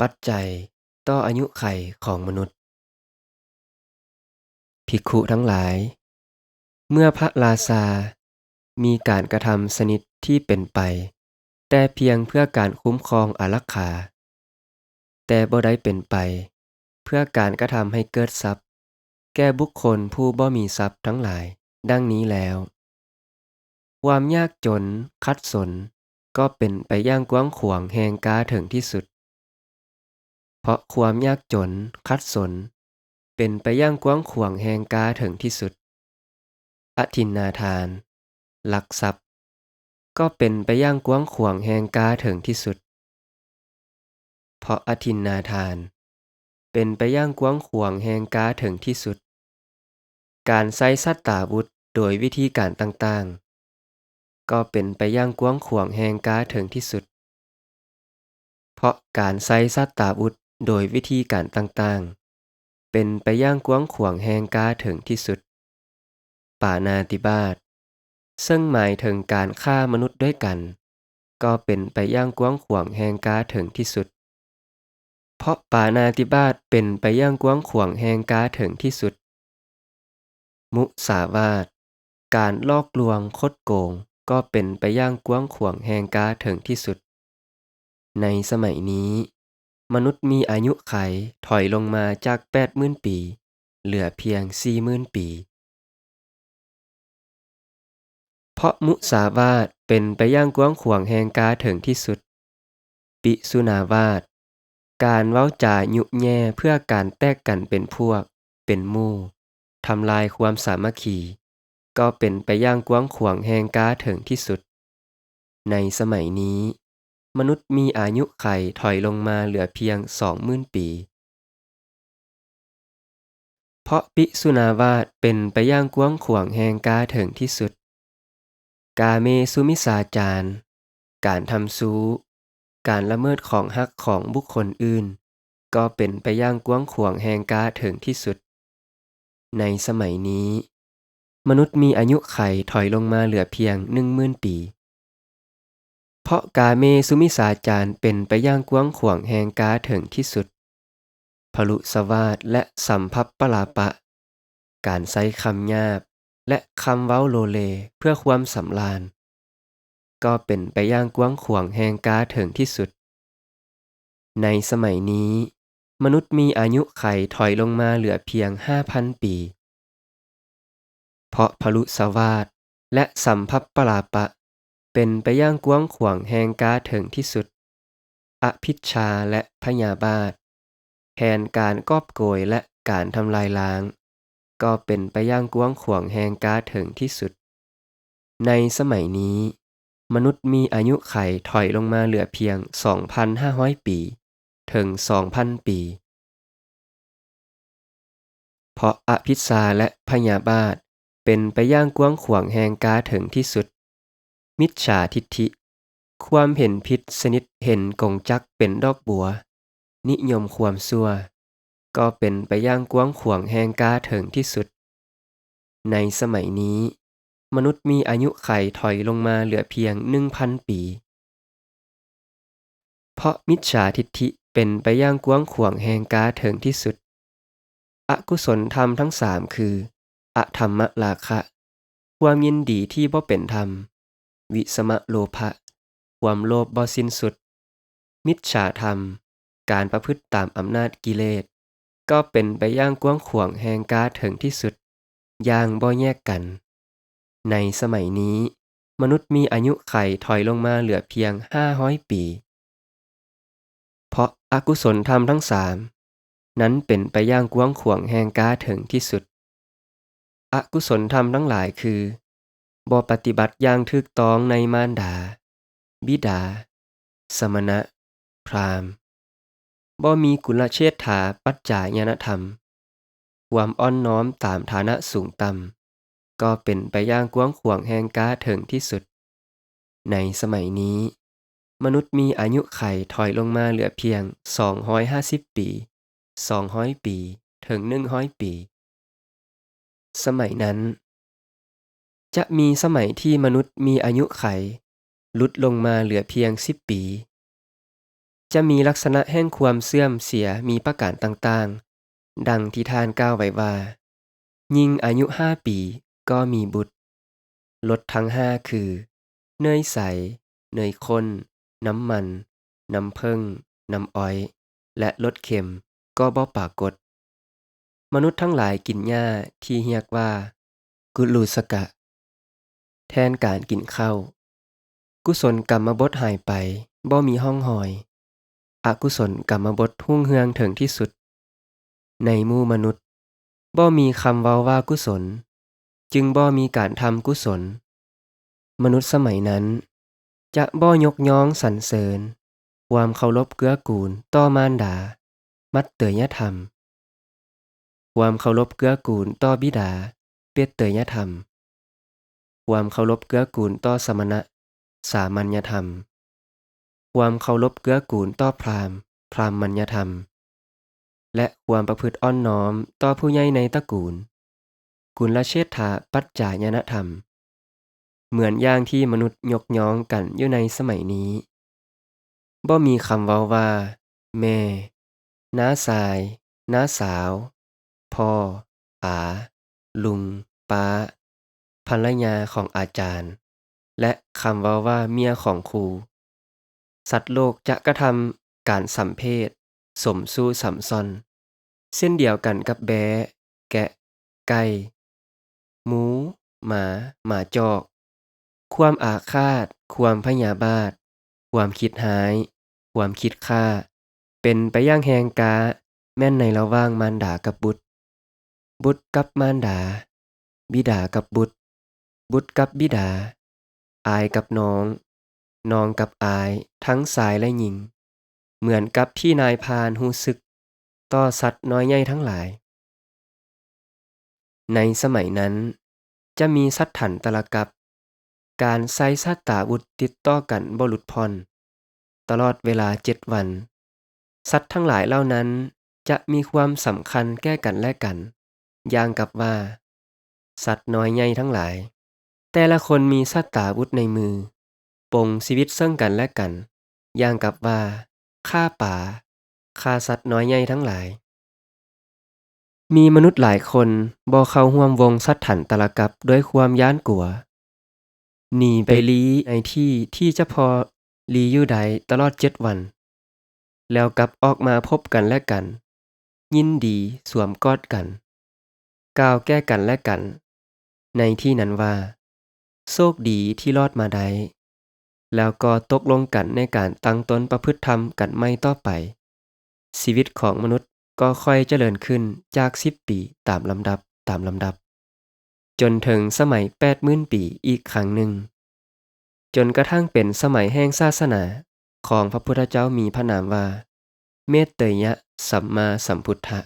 ปัจจัยต่ออายุไขของมนุษย์ ภิกขุทั้งหลาย เมื่อพระราชามีการกระทำสนิทที่เป็นไป แต่เพียงเพื่อการคุ้มครองอารักขา แต่บ่ได้เป็นไป เพื่อการกระทำให้เกิดทรัพย์ แก่บุคคลผู้บ่มีทรัพย์ทั้งหลาย ดังนี้แล้ว ความยากจนขัดสนก็เป็นไปย่างกว้างขวางแห่งกาถึงที่สุด เพราะความยากจนขัดสน เป็นไปย่างกว้างขวางแห่งกาถึงที่สุดอทินนาทาน หลักทรัพย์ ก็เป็นไปย่างกว้างขวางแห่งกาถึงที่สุด เพราะอทินนาทาน เป็นไปย่างกว้างขวางแห่งกาถึงที่สุด การใช้สัตตาวุธโดยวิธีการต่างๆ ก็เป็นไปย่างกว้างขวางแห่งกาถึงที่สุด เพราะการใช้สัตตาวุธ โดยวิธีการต่างๆ เป็นไปย่างกว้างขวางแห่งกาถึงที่สุด ป่าณาติบาตซึ่งหมายถึงการฆ่ามนุษย์ด้วยกัน ก็เป็นไปย่างกว้างขวางแห่งกาถึงที่สุด เพราะป่าณาติบาตเป็นไปย่างกว้างขวางแห่งกาถึงที่สุด มุสาวาทการลอกลวงคดโกงก็เป็นไปย่างกว้างขวางแห่งกาถึงที่สุด ในสมัยนี้ มนุษย์มีอายุไขถอยลงมาจาก 80,000 ปี เหลือเพียง 40,000 ปี เพราะมุสาวาทเป็นไปย่างกว้างขวางแห่งกาถึงที่สุด ปิสุนาวาท การเว้าจายุแย่เพื่อการแตกกันเป็นพวก เป็นมู่ทำลายความสามัคคี ก็เป็นไปย่างกว้างขวางแห่งกาถึงที่สุด ในสมัยนี้ มนุษย์มีอายุไขถอยลงมาเหลือเพียง20,000ปี เพราะปิสุนาวาทเป็นไปย่างกว้างขวางแห่งกาถึงที่สุด กาเมสุมิสาจารการทำซู้ การละเมิดของฮักของบุคคลอื่น ก็เป็นไปย่างกว้างขวางแห่งกาถึงที่สุด ในสมัยนี้ มนุษย์มีอายุไขถอยลงมาเหลือเพียง10,000ปี ราะกาเมสุมิสาจารเป็นไปย่างกว้างขวางแห่งกาถึงที่สุดพลุสวาทและสัมภัปปลาปะ การใช้คำหยาบ และคำเว้าโลเลเพื่อความสำราญ ก็เป็นไปย่างกว้างขวางแห่งกาถึงที่สุด ในสมัยนี้ มนุษย์มีอายุไขถอยลงมาเหลือเพียง5,000ปี เพราะพลุสวาทและสัมภัปปลาปะ เป็นไปย่างกว้างขวางแห่งกาถึงที่สุด อภิชาและพยาบาทแทนการกอบโกยและการทำลายล้าง ก็เป็นไปย่างกว้างขวางแห่งกาถึงที่สุด ในสมัยนี้ มนุษย์มีอายุไขถอยลงมาเหลือเพียง 2,500 ปี ถึง 2,000 ปี เพราะอภิชาและพยาบาทเป็นไปย่างกว้างขวางแห่งกาถึงที่สุด มิจฉาทิฏฐิ ความเห็นผิดสนิทเห็นกงจักเป็นดอกบัว นิยมความชั่วก็เป็นไปย่างกว้างขวางแห่งกาถึงที่สุด ในสมัยนี้ มนุษย์มีอายุไขถอยลงมาเหลือเพียง1,000ปี เพราะมิจฉาทิฏฐิเป็นไปย่างกว้างขวางแห่งกาถึงที่สุด อกุศลธรรมทั้งสามคือ อธรรมราคะ ความยินดีที่บ่เป็นธรรม วิสมะโลภะความโลภบ่สิ้นสุด มิจฉาธรรม การประพฤติตามอำนาจกิเลส ก็เป็นไปย่างกว้างขวางแห่งกาถึงที่สุดอย่างบ่แยกกัน ในสมัยนี้ มนุษย์มีอายุไขถอยลงมาเหลือเพียง500ปี เพราะอากุศลธรรมทั้งสามนั้นเป็นไปย่างกว้างขวางแห่งกาถึงที่สุด อกุศลธรรมทั้งหลายคือ บ่ปฏิบัติอย่างถูกต้องในมารดา บิดา สมณะ พราหมณ์บ่มีกุลเชษฐาปัจจายนธรรม ความอ่อนน้อมตามฐานะสูงต่ำ ก็เป็นไปย่างกว้างขวางแห่งกาถึงที่สุด ในสมัยนี้ มนุษย์มีอายุไขถอยลงมาเหลือเพียง 250 ปี 200 ปี ถึง100ปี สมัยนั้น จะมีสมัยที่มนุษย์มีอายุไข ลดลงมาเหลือเพียง10ปี จะมีลักษณะแห่งความเสื่อมเสียมีประการต่างๆ ดังที่ทานกล่าวไว้ว่า ยิ่งอายุห้าปีก็มีบุตร ลดทั้งห้าคือ เนยใส เนยข้น น้ำมัน น้ำผึ้งน้ำอ้อย และลดเค็มก็บ่ปรากฏ มนุษย์ทั้งหลายกินหญ้าที่เรียกว่า กุลูสกะ แทนการกินข้าวกุศลกรรมบทหายไปบ่มีห้องหอย อกุศลกรรมบทหุ่งเฮืองถึงที่สุด ในมู่มนุษย์บ่มีคำเว้าว่ากุศล จึงบ่มีการทำกุศล มนุษย์สมัยนั้น จะบ่ยกย่องสรรเสริญ ความเคารพเกื้อกูลต่อมารดา มัตเตยธรรม ความเคารพเกื้อกูลต่อบิดา เปตเตยธรรม ความเคารพเกื้อกูลต่อสมณะ สามัญญธรรม ความเคารพเกื้อกูลต่อพราหมณ์ พราหมัญญธรรม และความประพฤติอ่อนน้อมต่อผู้ใหญ่ในตระกูล กุลเชษฐาปัจจายนธรรม เหมือนอย่างที่มนุษย์ยกย่องกันอยู่ในสมัยนี้ บ่มีคำเว้าว่า แม่ น้าสาย น้าสาว พ่ออาลุงป้า ภรรยาของอาจารย์ และคำว้าว่าเมียของครู สัตว์โลกจะกระทำการสัมเพศสมสู่สัมซอนเช่นเดียวกันกับแบะแกะ ไก่ หมู หมา หมาจอก ความอาฆาต ความพยาบาท ความคิดร้าย ความคิดฆ่า เป็นไปย่างแรงกา แม่นในระว่างมารดากับบุตร บุตรกับมารดา บิดากับบุตร บุตรกับบิดา อายกับน้อง น้องกับอายทั้งชายและหญิง เหมือนกับที่นายพานรู้สึก ต่อสัตว์น้อยใหญ่ทั้งหลาย ในสมัยนั้น จะมีสัตถันตะละกับ การใส่สัตตาวุธติดต่อกันบ่หลุดพรตลอดเวลาเจ็ดวัน สัตว์ทั้งหลายเหล่านั้นจะมีความสำคัญแก้กันและกัน อย่างกับว่า สัตว์น้อยใหญ่ทั้งหลาย แต่ละคนมีสัตตาวุธในมือ ปงชีวิตซึ่งกันและกัน อย่างกับว่าฆ่าป่าฆ่าสัตว์น้อยใหญ่ทั้งหลาย มีมนุษย์หลายคนบ่เข้าร่วมวงสัตถันตะละกับด้วยความย้านกลัวหนีไปลีในที่ที่จะพอลีอยู่ใดตลอดเจ็ดวัน แล้วกลับออกมาพบกันและกัน ยินดีสวมกอดกัน กล่าวแก้กันและกัน ในที่นั้นว่า โชคดีที่รอดมาได้ แล้วก็ตกลงกันในการตั้งตนประพฤติธรรมกันไม่ต่อไป ชีวิตของมนุษย์ก็ค่อยเจริญขึ้นจากสิบปีตามลำดับตามลำดับ จนถึงสมัยแปดมื่นปีอีกครั้งหนึ่ง จนกระทั่งเป็นสมัยแห่งศาสนาของพระพุทธเจ้ามีพระนามว่า เมตเตยะสัมมาสัมพุทธะ